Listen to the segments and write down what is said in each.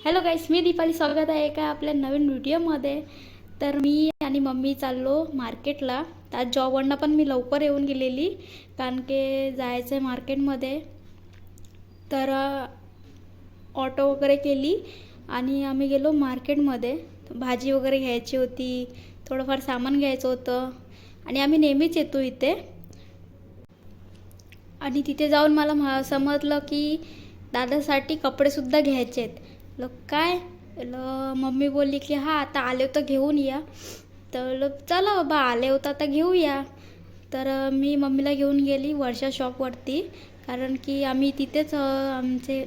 Hello गाईस मी दीपाली. स्वागत आहे एका आपल्या नवीन व्हिडिओमध्ये तर मी आणि मम्मी चाललो मार्केटला. तर आज जॉबवरनं पण मी लवकर येऊन गेलेली कारण की जायचं आहे मार्केटमध्ये. तर ऑटो वगैरे केली आणि आम्ही गेलो मार्केटमध्ये. भाजी वगैरे घ्यायची होती थोडंफार सामान घ्यायचं होतं आणि आम्ही नेहमीच येतो इथे. आणि तिथे जाऊन मला समजलं की दादासाठी कपडेसुद्धा घ्यायचे आहेत ल काय? ल मम्मी बोलली की हां आता आले तर घेऊन या. तर ल चला बाबा आले होतं आता घेऊया. तर मी मम्मीला घेऊन गेली वर्षा शॉपवरती कारण की आम्ही तिथेच आमचे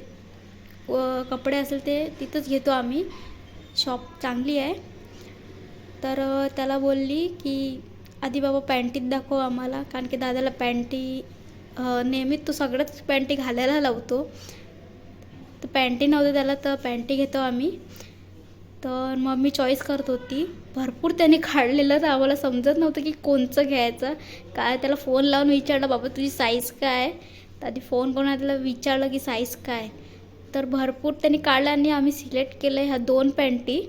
व कपडे असेल ते तिथंच घेतो आम्ही. शॉप चांगली आहे. तर त्याला बोलली की आधी बाबा पॅन्टीत दाखव आम्हाला कारण की दादाला पॅन्टी नेहमीच तो सगळंच पॅन्टी घालायला लावतो. पॅन्टी नव्हतं त्याला तर पॅन्टी घेतो आम्ही. तर मग मी चॉईस करत होती. भरपूर त्याने काढलेलं तर आम्हाला समजत नव्हतं की कोणचं घ्यायचं. काय त्याला फोन लावून विचारलं बाबा तुझी साईज काय? तर आधी फोन करून त्याला विचारलं की साईज काय. तर भरपूर त्याने काढलं आणि आम्ही सिलेक्ट केलं ह्या दोन पॅन्टी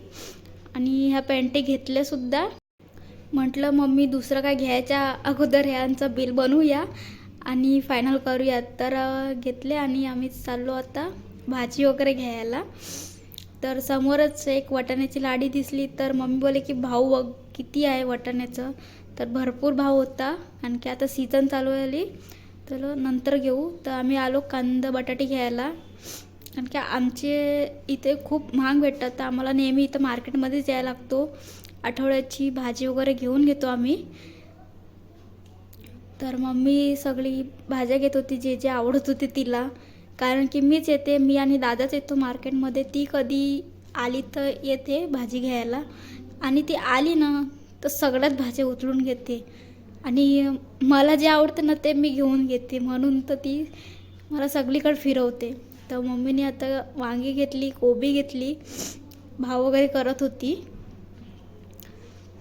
आणि ह्या पॅन्टी घेतल्यासुद्धा म्हटलं मम्मी दुसरं काय घ्यायच्या अगोदर ह्यांचं बिल बनवूया आणि फायनल करूया. तर घेतले आणि आम्ही चाललो आता. भाजी वगैरे घ्यायला. तर समोरच एक वाटाण्याची लाडी दिसली. तर मम्मी बोले की भाऊ किती आहे वाटाण्याचं? तर भरपूर भाव होता. आणखी आता सीझन चालू झाली. तर नंतर घेऊ. तर आम्ही आलो कांदा बटाटे घ्यायला. कारण की आमचे इथे खूप महाग भेटतात. तर आम्हाला नेहमी इथं मार्केटमध्येच यायला लागतो. आठवड्याची भाजी वगैरे घेऊन घेतो आम्ही. तर मम्मी सगळी भाज्या घेत होती. जे जे आवडत होते तिला. कारण की मीच येते मी आणि दादाच येतो मार्केटमध्ये. ती कधी आली तर येते भाजी घ्यायला. आणि ती आली ना तर सगळ्यात भाज्या उचलून घेते. आणि मला जे आवडतं ना ते मी घेऊन घेते. म्हणून तर ती मला सगळीकडे फिरवते. तर मम्मीने आता वांगी घेतली कोबी घेतली भाव वगैरे करत होती.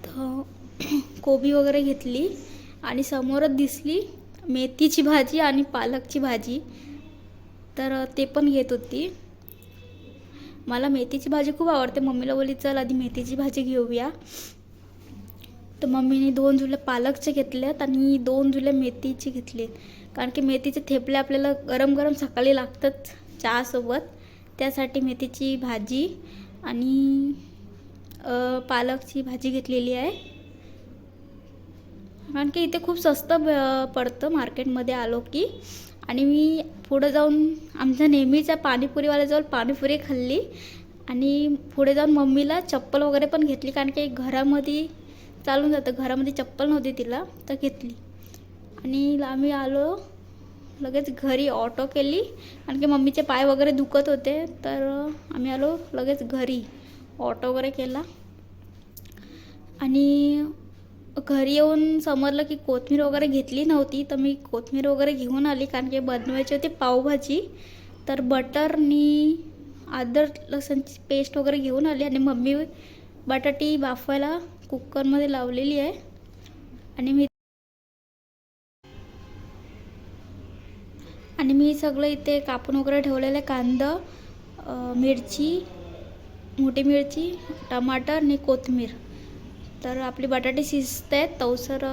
तर कोबी वगैरे घेतली. आणि समोरच दिसली मेथीची भाजी आणि पालकची भाजी. तर ते पण घेत होती. मला मेथीची भाजी खूप आवडते. मम्मीला बोलली चल आधी मेथीची भाजी घेऊया. तर मम्मीने दोन जुले पालकचे घेतल्यात आणि दोन जुले मेथीचे घेतले. कारण की मेथीचे थेपले आपल्याला गरम गरम सकाळी लागतात चहासोबत. त्यासाठी मेथीची भाजी आणि पालकची भाजी घेतलेली आहे. कारण की इथे खूप स्वस्त ब- पडतं. मार्केटमध्ये आलो की. आणि मी पुढं जाऊन आमच्या नेहमीच्या पाणीपुरीवाल्याजवळ पाणीपुरी खाल्ली आणि पुढे जाऊन मम्मीला चप्पल वगैरे पण घेतली कारण की घरामध्ये चालून जातं. घरामध्ये चप्पल नव्हती तिला तर घेतली. आणि आम्ही आलो लगेच घरी ऑटो केली कारण की मम्मीचे पाय वगैरे दुखत होते तर आम्ही आलो लगेच घरी ऑटो वगैरे केला. आणि घरी येऊन समजलं की कोथमीर वगैरे घेतली नव्हती तर मी कोथमीर वगैरे घेऊन आली. कारण की बनवायची होती पावभाजी. तर बटरनी आदर लसणची पेस्ट वगैरे घेऊन आली आणि मम्मी बटाटी बाफवायला कुकरमध्ये लावलेली आहे. आणि मी आणि मी सगळं इथे कापून वगैरे ठेवलेलं आहे. कांदा मिरची मोठी मिरची टमाटर आणि कोथिंबीर तर आपली बटाटे शिजत आहेत तवसर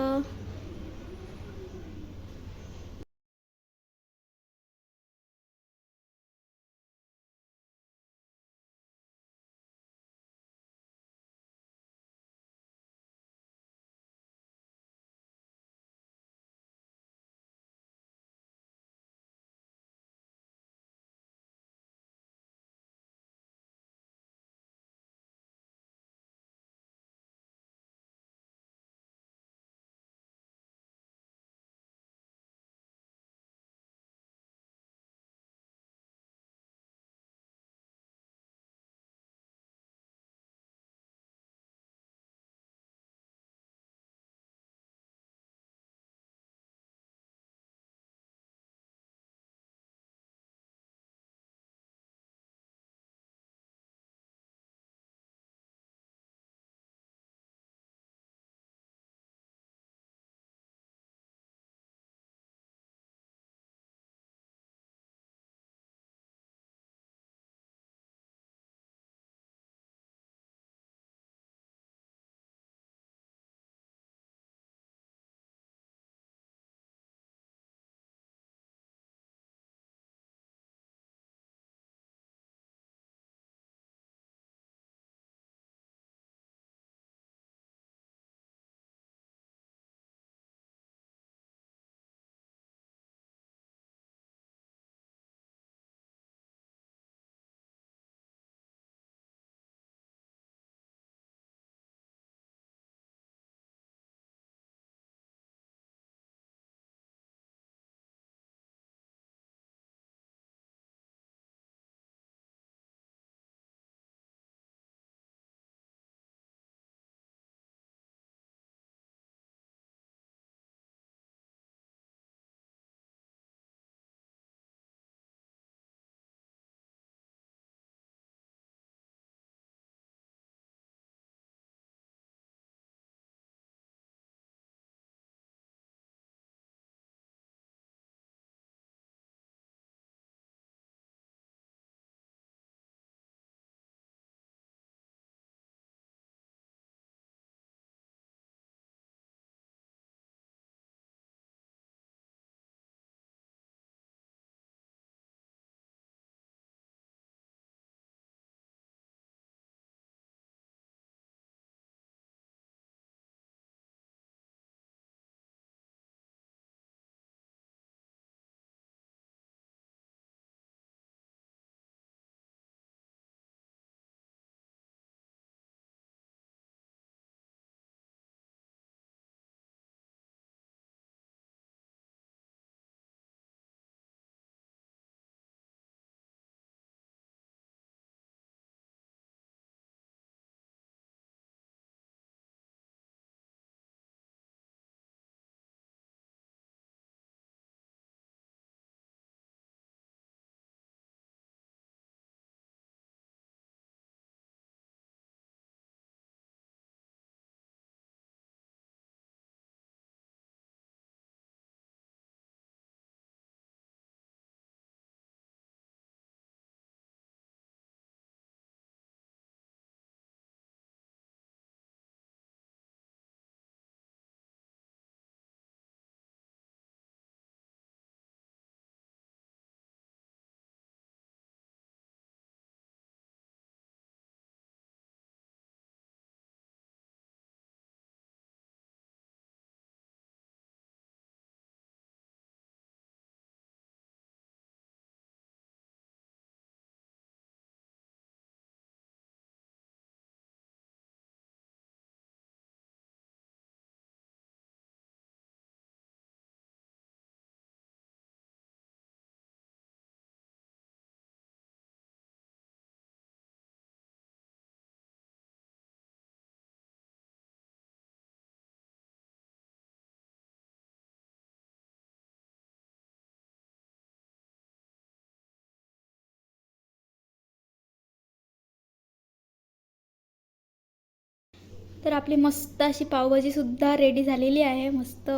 तर आपली मस्त अशी पावभाजीसुद्धा रेडी झालेली आहे. मस्त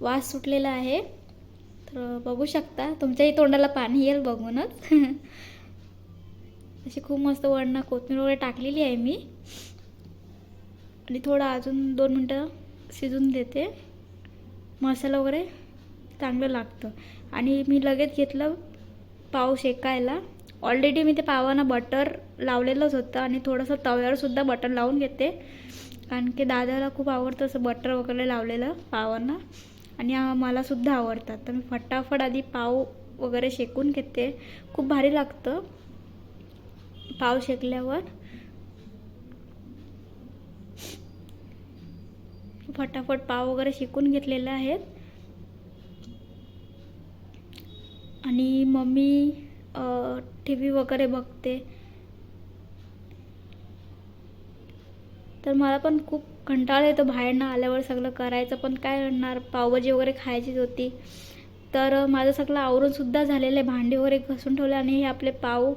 वास सुटलेला आहे. तर बघू शकता तुमच्याही तोंडाला पाणी येईल बघूनच. अशी खूप मस्त वरणं कोथमीर वगैरे टाकलेली आहे मी. आणि थोडं अजून दोन मिनटं शिजून देते. मसाला वगैरे चांगलं लागतं. आणि मी लगेच घेतलं पाव शेकायला. ऑलरेडी मी ते पावांना बटर लावलेलंच होतं आणि थोडंसं तव्यावरसुद्धा बटर लावून घेते. कारण की दादाला खूप आवडतं असं बटर वगैरे लावलेलं पावांना. आणि मलासुद्धा आवडतात. तर मी फटाफट आधी पाव वगैरे शेकून घेते. खूप भारी लागतं. पाव शेकल्यावर फटाफट पाव वगैरे शिकून घेतलेले आहेत. आणि मम्मी टी व्ही वगैरे बघते. तर मला पण खूप कंटाळा येतो बाहेरनं आल्यावर सगळं करायचं पण काय करणार? पावभाजी वगैरे खायचीच होती. तर माझं सगळं आवरूनसुद्धा झालेलं आहे. भांडी वगैरे घसून ठेवले आणि हे आपले पाव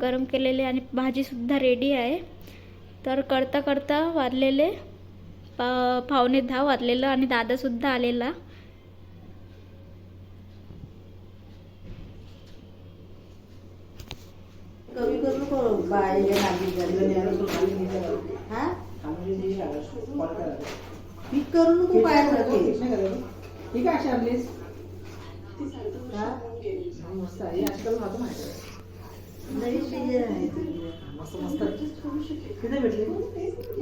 गरम केलेले आणि भाजीसुद्धा रेडी आहे. तर करता करता वाजलेले पा पावणे दहा वाजलेलं आणि दादासुद्धा आलेला. कमी करू नको हा? पीक करू नको ठीक आहे? मस्त आजकाल माझं माहिती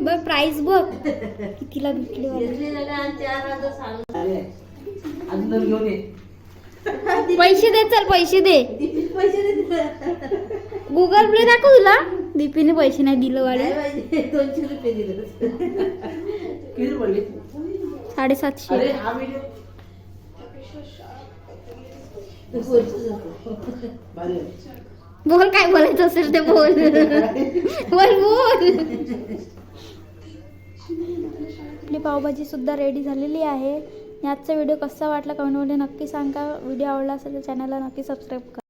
बरं प्राईस बघ. कितीला भेटली अजून घेऊन ये. पैसे दे चल पैसे दे. पैसे दिले. गुगल पे दाखव तुला. दीपीने पैसे नाही दिलं वाले. दोनशे रुपये दिले. साडेसातशे. हा बोल. काय बोलायचं असेल ते बोल. बोल बोल. आपली पावभाजी सुद्धा रेडी झालेली आहे. आजचा व्हिडिओ कसा वाटला कमेंटमध्ये नक्की सांगा. व्हिडिओ आवडला असेल तर चॅनलला नक्की सबस्क्राईब करा.